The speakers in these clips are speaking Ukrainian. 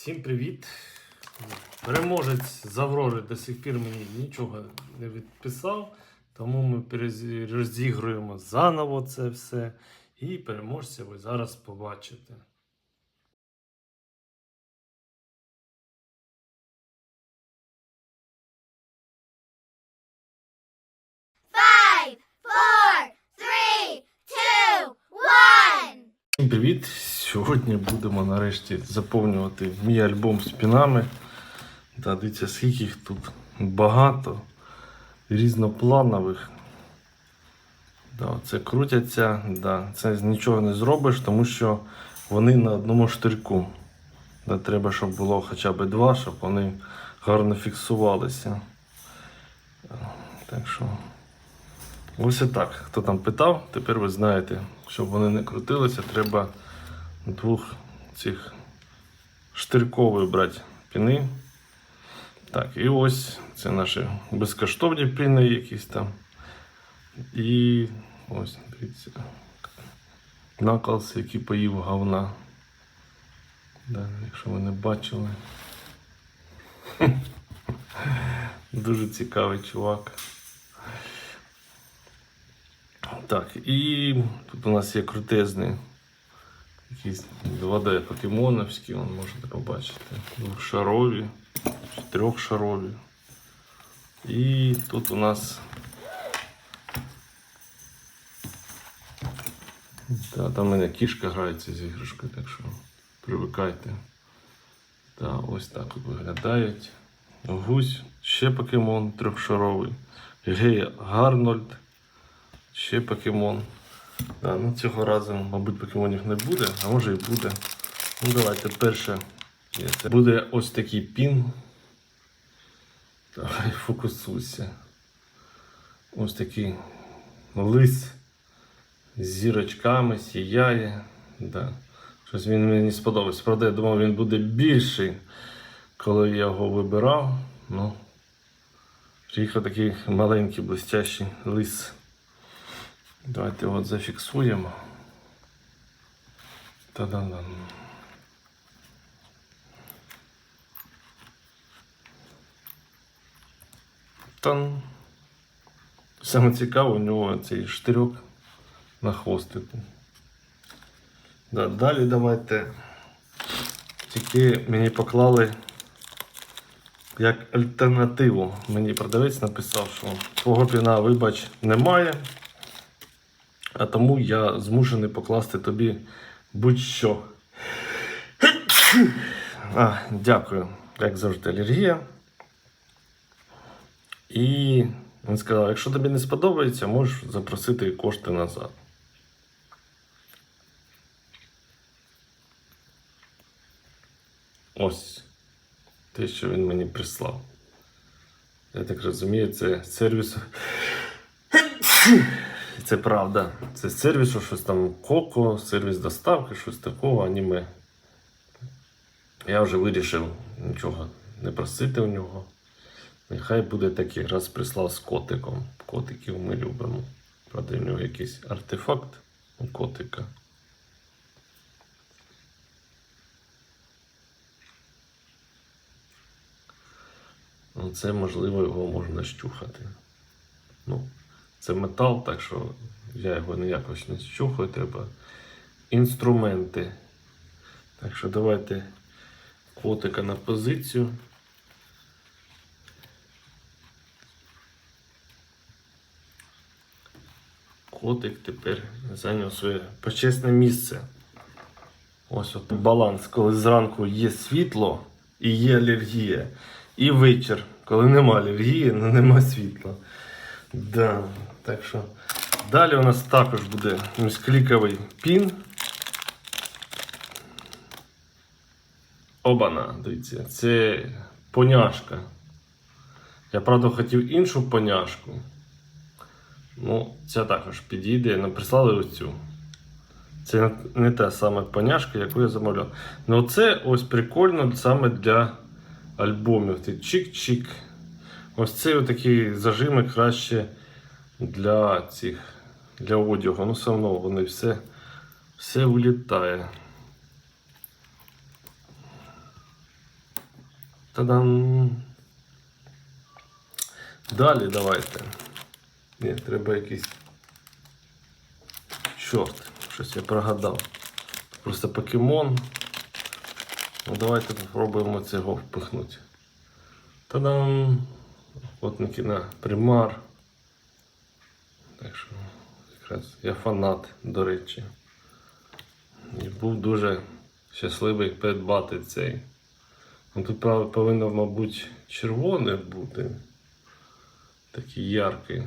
Всім привіт! Переможець з Аврори до сих пір мені нічого не відписав, тому ми розігруємо заново це все. І переможця ви зараз побачите. Five, four, three, two, one. Всім привіт! Сьогодні будемо нарешті заповнювати мій альбом з пінами. Та дивіться, скільки їх тут багато, різнопланових. Да, це крутяться, да, це нічого не зробиш, тому що вони на одному штирку. Да, треба, щоб було хоча б два, щоб вони гарно фіксувалися. Так що. Ось і так. Хто там питав, тепер ви знаєте, щоб вони не крутилися, треба двох цих штиркових брати піни. Так, і ось це наші безкоштовні піни якісь там. І ось, дивіться. Наклз, який поїв говна. Да, якщо ви не бачили. Дуже цікавий чувак. Так, і тут у нас є крутезний якісь 2D покемоновські, вон можете побачити. Двохшарові, трьохшарові. І тут у нас. Да, там у мене кішка грається з іграшкою, так що привикайте. Да, ось так виглядають. Гусь, ще покемон трьохшаровий. Гей Гарнольд. Ще покемон. Да, ну цього разу, мабуть, покемонів не буде, а може і буде. Ну давайте перше. Це Буде ось такий пін. Давай фокусуйся. Ось такий лис з зірочками, сіяє. Да. Щось він мені сподобався. Правда, я думав, він буде більший, коли я його вибирав. Ну, приїхав такий маленький блестящий лис. Давайте от зафіксуємо. Та-да-да. Тан. Саме цікаве у нього цей штирьок на хвостику. Да, далі давайте. Тільки мені поклали як альтернативу. Мені продавець написав, що твого піна, вибач, немає. А тому я змушений покласти тобі будь-що. А, дякую, як завжди, алергія. І він сказав, якщо тобі не сподобається, можеш запросити кошти назад. Ось те, що він мені прислав. Я так розумію, це сервіс. Це правда. Це сервісу, щось там Коко, сервіс доставки, щось такого аніме. Я вже вирішив нічого не просити у нього. Нехай буде такий, раз прислав з котиком. Котиків ми любимо. Правда, у нього якийсь артефакт у котика. Ну, це можливо його можна щухати. Ну, це метал, так що я його ніякось не щухаю, треба інструменти. Так що давайте котика на позицію. Котик тепер зайняв своє почесне місце. Ось от баланс, коли зранку є світло і є алергія. І вечір, коли нема алергії, але нема світла. Да, так що далі у нас також буде міськліковий пін. Обана, дивіться, це поняшка. Я правда хотів іншу поняшку. Ну, ця також підійде. Нам прислали оцю. Це не та саме поняшка, яку я замовляв. Ну, це ось прикольно саме для альбомів. Чик-чик. Ось цей такий зажими краще для цих для одягу. Ну, все одно вони все, все вилітає. Та-дам! Далі давайте. Ні, треба якийсь. Чорт, щось я прогадав. Просто покемон. Ну давайте попробуємо цього впихнути. Та-дам! Охотники на примар. Так що якраз я фанат, до речі. І був дуже щасливий придбати цей. Ну, тут повинно, мабуть, червоне бути. Такий яркий.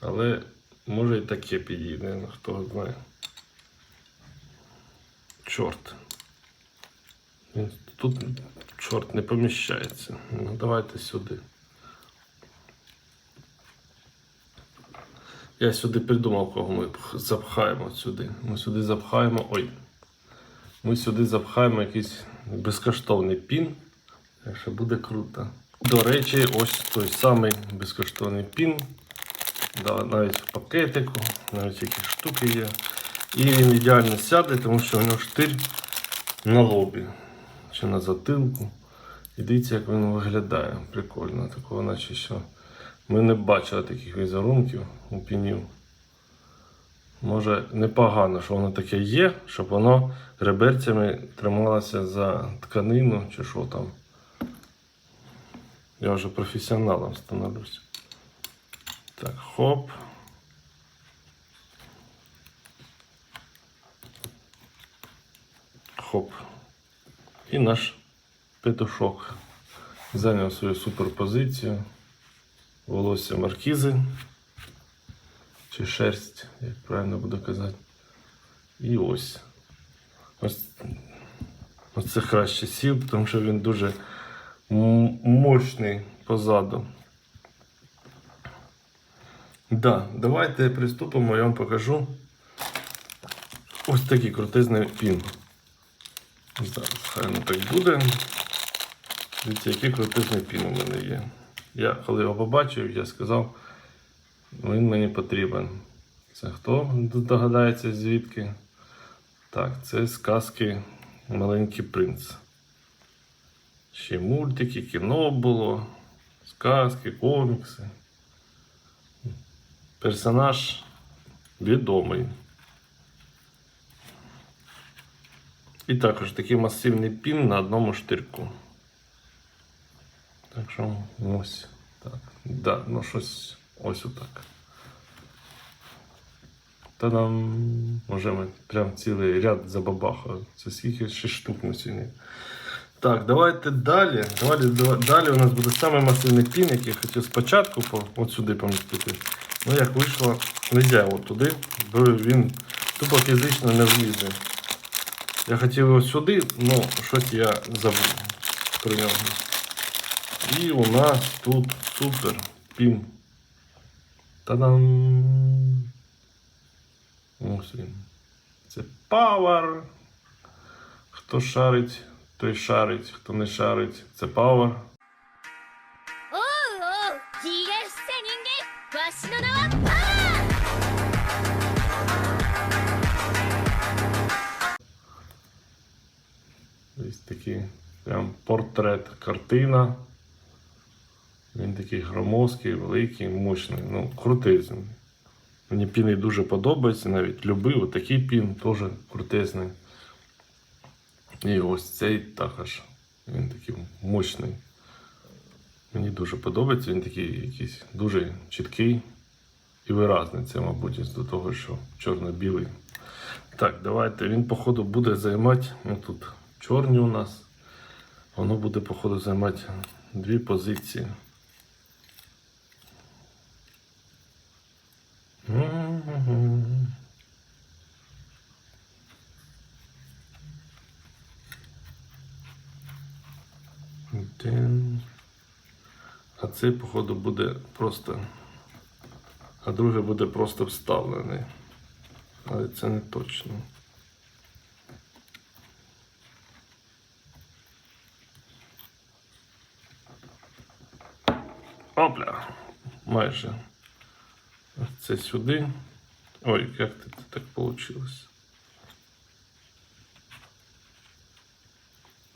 Але може і таке підійде, ну, хто знає. Чорт. Тут чорт не поміщається. Ну, давайте сюди. Я сюди придумав, кого ми запхаємо сюди. Ми сюди запхаємо. Ой. Ми сюди запхаємо якийсь безкоштовний пін. Так що буде круто. До речі, ось той самий безкоштовний пін. Да, навіть в пакетику, навіть якісь штуки є. І він ідеально сяде, тому що у нього штир на лобі чи на затилку. І дивіться, як він виглядає. Прикольно. Такого наче що. Ми не бачили таких візерунків у пінів. Може, непогано, що воно таке є, щоб воно реберцями трималося за тканину чи що там. Я вже професіоналом становлюсь. Так, хоп. Хоп. І наш петушок зайняв свою суперпозицію. Волосся маркізи. Чи шерсть, як правильно буду казати. І ось. Ось, ось краще сів, тому що він дуже мощний позаду. Да, давайте приступимо, я вам покажу. Ось такий крутизний пін. Зараз хай воно так буде. Дивіться, який крутизний пін у мене є. Я коли його побачив, я сказав, він мені потрібен. Це хто догадається звідки? Так, це сказки Маленький принц. Ще мультики, кіно було, сказки, комікси. Персонаж відомий. І також такий масивний пін на одному штирку. Так що ось так. Да, ну щось ось отак. Та-дам! Може прям цілий ряд забабахали. Це скільки ще штук на сьогодні. Так, давайте далі. Далі, далі, у нас буде саме масивний пін, який я хотів спочатку по, от сюди помістити. Ну як вийшло, не можна от туди, бо він тупо фізично не влізе. Я хотів його сюди, ну щось я забув про нього. І у нас тут супер пім. Та-дам! Ось. Це павер. Хто шарить, той шарить, хто не шарить, це павер. Ось такий прям портрет картина. Він такий громоздкий, великий, мощний, ну, крутизний. Мені піни дуже подобається, навіть любив. Такий пін теж крутезний. І ось цей також. Він такий мощний. Мені дуже подобається, він такий якийсь дуже чіткий і виразний. Це, мабуть, до того, що чорно-білий. Так, давайте. Він, походу, буде займати. Ну, тут чорні у нас. Воно буде, походу, займати дві позиції. Мгм. Один. А цей, походу, буде просто. А другий буде просто вставлений. Але це не точно. Опля! Майже. Це сюди. Ой, як це так вийшло?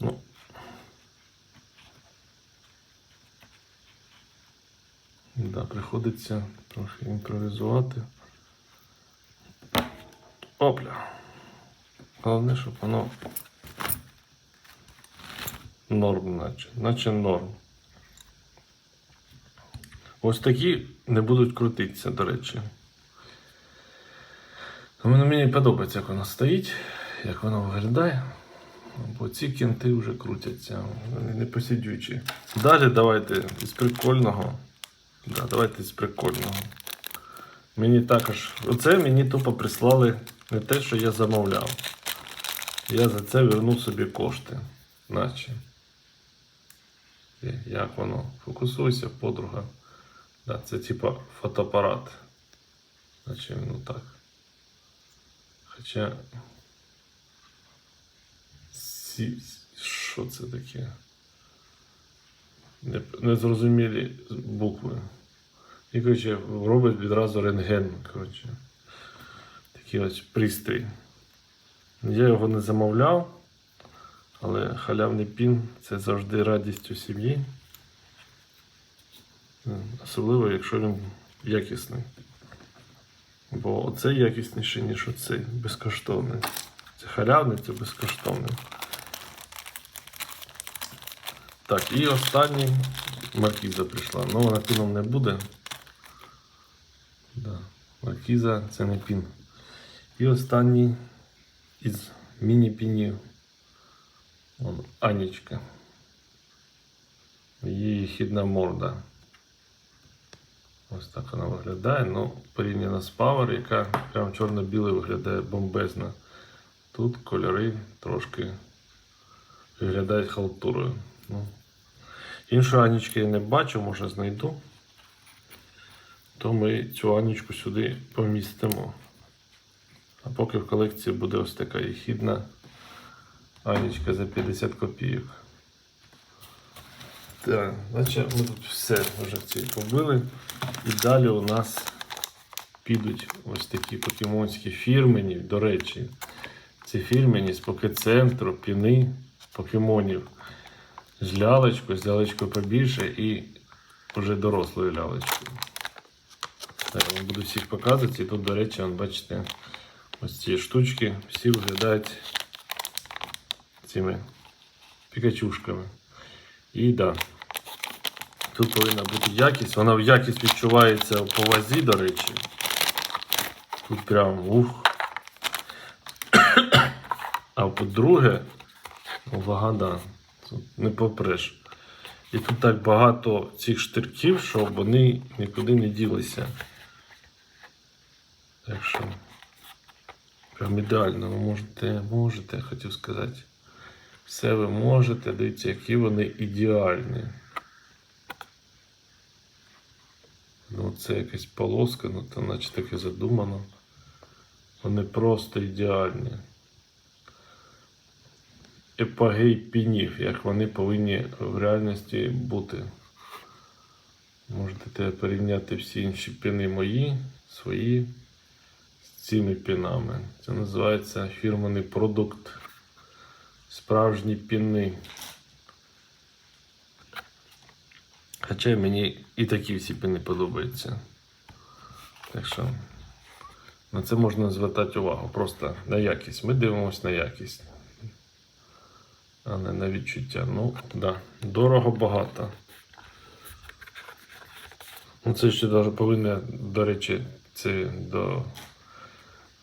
Ну. Приходиться трохи імпровізувати. Опля. Головне, щоб воно норм, наче, наче норм. Ось такі не будуть крутитися, до речі. Мені подобається, як воно стоїть, як воно виглядає. Бо ці кінти вже крутяться, вони не посидючі. Далі давайте із прикольного. Да, давайте з прикольного. Мені також. Оце мені тупо прислали не те, що я замовляв. Я за це вернув собі кошти. Наче. Е, Як воно? Фокусуйся, подруга. Да, це типа фотоапарат. Наче ну так. Хоча. Що це таке? Не- Незрозумілі букви. І, коротше, робить відразу рентген. Коротше. Такий ось пристрій. Я його не замовляв, але халявний пін це завжди радість у сім'ї. Особливо, якщо він якісний. Бо оцей якісніший, ніж оцей безкоштовний. Це халявний, це безкоштовний. Так, і останній маркіза прийшла. Ну, вона піном не буде. Маркіза це не пін. І останній із міні-пінів. Анічка. Її хідна морда. Ось так вона виглядає. Ну, порівняно з Power, яка прям чорно-біле виглядає бомбезно. Тут кольори трошки виглядають халтурою. Ну. Іншої Анічки я не бачу, може знайду. То ми цю Анічку сюди помістимо. А поки в колекції буде ось така єхідна Анічка за 50 копійок. Так, значить ми тут все вже ці побили. І далі у нас підуть ось такі покемонські фірмені. До речі, ці фірмені з покецентру, піни покемонів. З лялечкою, з лялечкою побільше і вже дорослою лялечкою. Так, я вам буду всіх показувати. І тут, до речі, бачите, ось ці штучки всі виглядають цими пікачушками. І да, тут повинна бути якість. Вона в якість відчувається по вазі, до речі. Тут прям ух. А по-друге, ну, вага, да, тут не попреш. І тут так багато цих штирків, що вони нікуди не ділися. Так що прям ідеально. Ви можете, можете, я хотів сказати. Все ви можете, дивіться, які вони ідеальні. Ну, це якась полоска, ну там наче таке задумано. Вони просто ідеальні. Епогей пінів, як вони повинні в реальності бути. Можете порівняти всі інші піни мої, свої цими пінами. Це називається фірменний продукт. Справжні піни. Хоча мені і такі всі піни подобаються. Так що на це можна звертати увагу. Просто на якість. Ми дивимося на якість. А не на відчуття. Ну, да. Дорого багато. Ну, це ще даже повинно, до речі, це до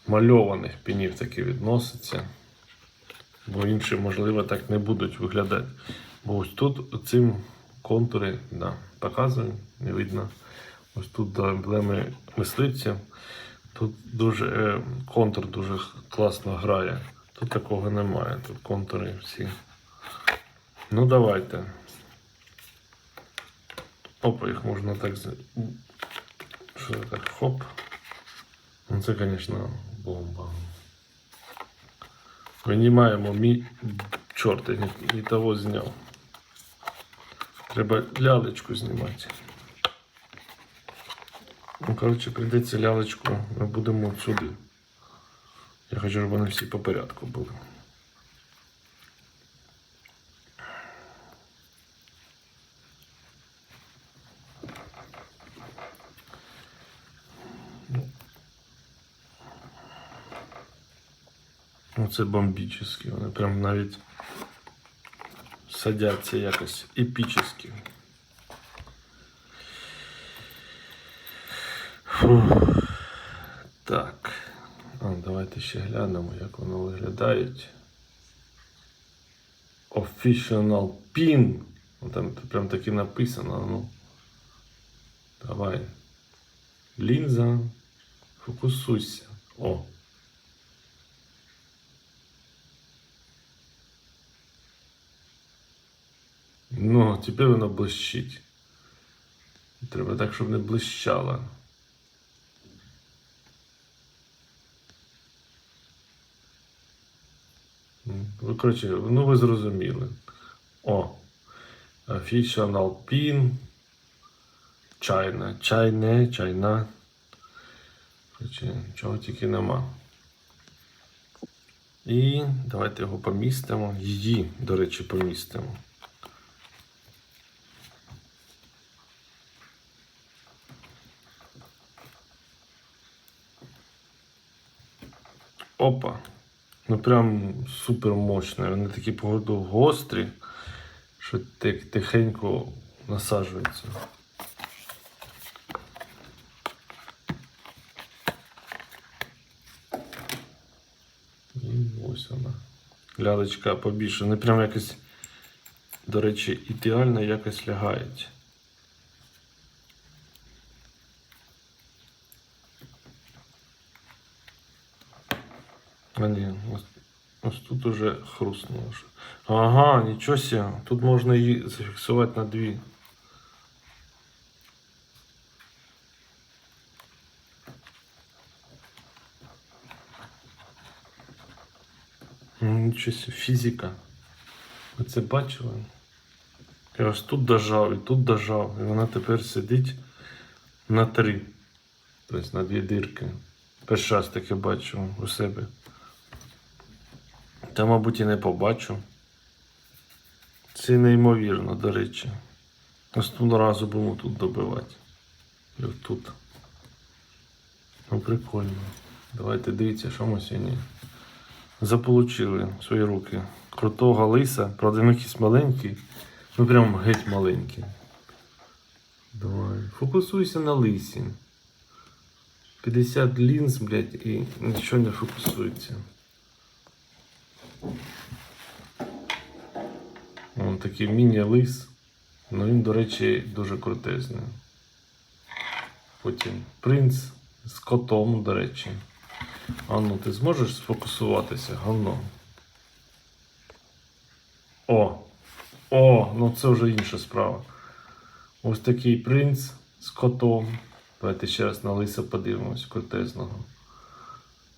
мальованих пінів таки відноситься. Бо інші, можливо, так не будуть виглядати. Бо ось тут цим контури, да, показую, не видно. Ось тут до емблеми мисливця. Тут дуже е, контур дуже класно грає. Тут такого немає. Тут контури всі. Ну давайте. Опа, їх можна так Що так? Хоп. Ну це, звісно, бомба. Винімаємо мій чорт, не, того зняв. Треба лялечку знімати. Ну, коротше, прийдеться лялечку, ми будемо сюди. Я хочу, щоб вони всі по порядку були. Ну, це бомбічні. Вони прям навіть садяться якось епічні. Так. А, давайте ще глянемо, як воно виглядають. Official pin. Ну, Там прям таки написано. Ну. Давай. Лінза. Фокусуйся. О. Ну, тепер воно блищить. Треба так, щоб не блищало. Ви, коротше, ну ви зрозуміли. О. Official pin. Чайна. Чайне, чайна. Чого тільки нема. І давайте його помістимо. Її, до речі, помістимо. Опа. Ну прям супер мощно. Вони такі погоду гострі, що тих- тихенько насаджуються. І ось вона. Лялечка побільше. Вони прям якось, до речі, ідеально якось лягають. Ні, ось, ось тут уже хрустнуло. Ага, нічого себе. Тут можна її зафіксувати на дві. Нічого себе, фізика. Ви це бачили? Я ось тут дожав і тут дожав, і вона тепер сидить на три. Тобто на дві дирки. Перший раз таке бачу у себе. Та, мабуть, і не побачу. Це неймовірно, до речі. Наступного разу будемо тут добивати. І тут. Ну, прикольно. Давайте дивіться, що ми сьогодні заполучили в свої руки. Крутого лиса, правда, він якийсь маленький. Ну прям геть маленький. Давай. Фокусуйся на лисі. 50 лінз, блядь, і нічого не фокусується. Вон такий міні-лис. Ну він, до речі, дуже крутезний. Потім принц з котом, до речі. Анну, ти зможеш сфокусуватися? Ганно. О! О, ну це вже інша справа. Ось такий принц з котом. Давайте ще раз на лиса подивимось, крутезного.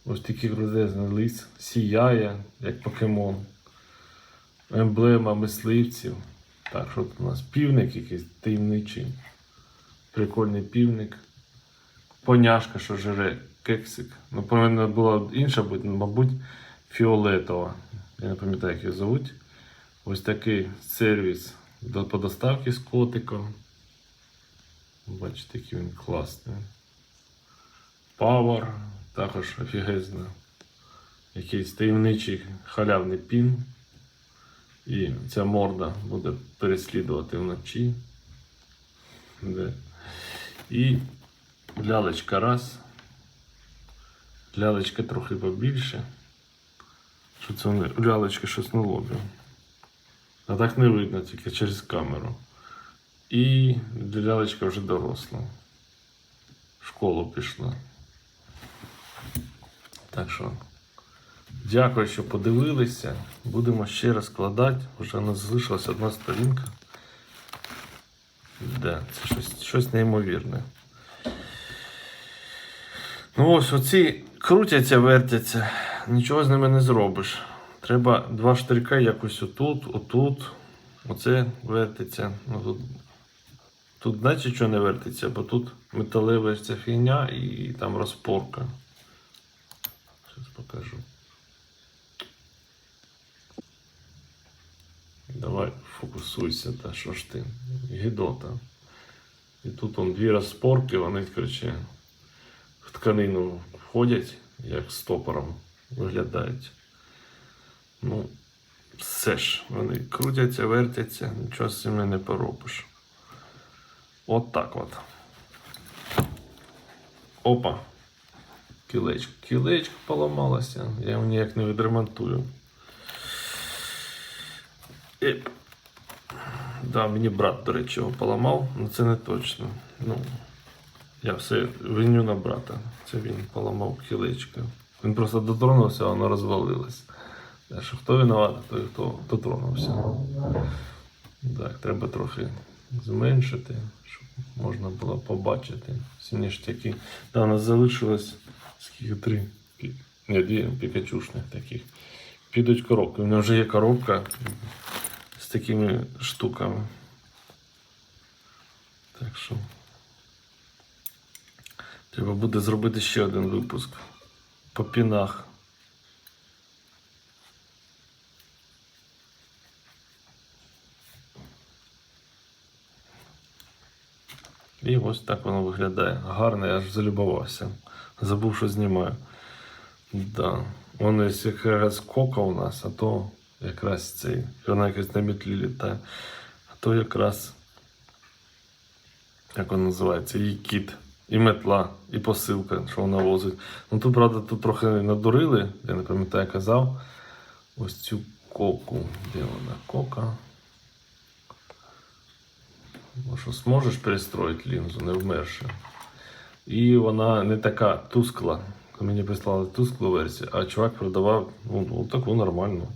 Ось такий крутезний лис. Сіяє, як покемон. Емблема мисливців. Так, що тут у нас? Півник якийсь таємничий. Прикольний півник. Поняшка, що жре кексик. Ну, повинна була інша ну, мабуть, фіолетова. Я не пам'ятаю, як її звуть. Ось такий сервіс по доставці з котиком. Бачите, який він класний. Power, також офігезно. Якийсь таємничий халявний пін. І ця морда буде переслідувати вночі. Де. І лялечка раз. Лялечка трохи побільше. Що це вони? У лялечки щось на лобі. А так не видно, тільки через камеру. І лялечка вже доросла. В школу пішла. Так що, дякую, що подивилися. Будемо ще раз складати. Вже у нас залишилась одна сторінка. Да, це щось, щось неймовірне. Ну ось оці крутяться, вертяться, нічого з ними не зробиш. Треба два штрика якось отут, отут. Оце вертиться. Ну, тут, тут значить, що не вертиться, бо тут металева ця фігня і там розпорка. Зараз покажу. Давай, фокусуйся, та що ж ти? Гідота. І тут он дві розпорки, вони, коротше, в тканину входять, як стопором виглядають. Ну, все ж, вони крутяться, вертяться, нічого з цим не поробиш. От так от. Опа. Кілечко. Кілечко поламалося. Я його ніяк не відремонтую. Еп. Да, мені брат, до речі, його поламав, але це не точно. Ну, я все виню на брата. Це він поламав кілечко. Він просто дотронувся, а воно розвалилось. Так що хто винуватий, той хто дотронувся. Так, треба трохи зменшити, щоб можна було побачити всі ніштяки. Да, у нас залишилось скільки три. Ні, дві пікачушних таких. Підуть коробки. У мене вже є коробка з такими штуками. Так що. Треба буде зробити ще один випуск по пінах. І ось так воно виглядає. Гарно, я аж залюбувався. Забув, що знімаю. Да. Воно якщо якраз кока у нас, а то якраз цей. Вона якась на метлі літає. А то якраз. Як воно називається? Її кіт. І метла, і посилка, що вона возить. Ну тут, правда, тут трохи надурили, я не пам'ятаю, казав. Ось цю коку. Де вона? Кока. Ну, що зможеш перестроїти лінзу, не вмерши. І вона не така тускла. Мені прислали тусклу версію, а чувак продавав ну, ну, таку нормальну,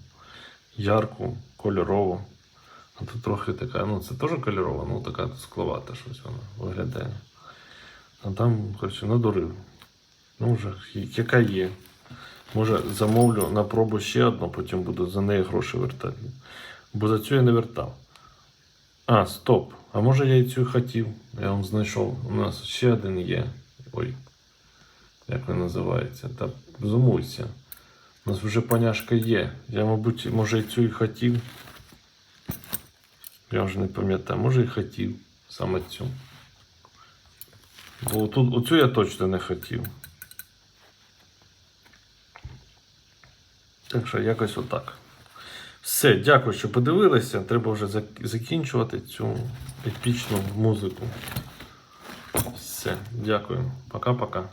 ярку, кольорову. А тут трохи така, ну це теж кольорова, ну така тускловата щось вона виглядає. А там, коротше, надурив. Ну, вже яка є. Може, замовлю на пробу ще одну, потім буду за неї гроші вертати. Бо за цю я не вертав. А, стоп. А може я і цю хотів? Я вам знайшов. У нас ще один є. Ой. Як він називається? Та зумуйся. У нас вже поняшка є. Я, мабуть, може і цю і хотів. Я вже не пам'ятаю, може і хотів саме цю. Бо тут, оцю я точно не хотів. Так що якось отак. Все, дякую, що подивилися. Треба вже закінчувати цю епічну музику. Все, дякую. Пока-пока.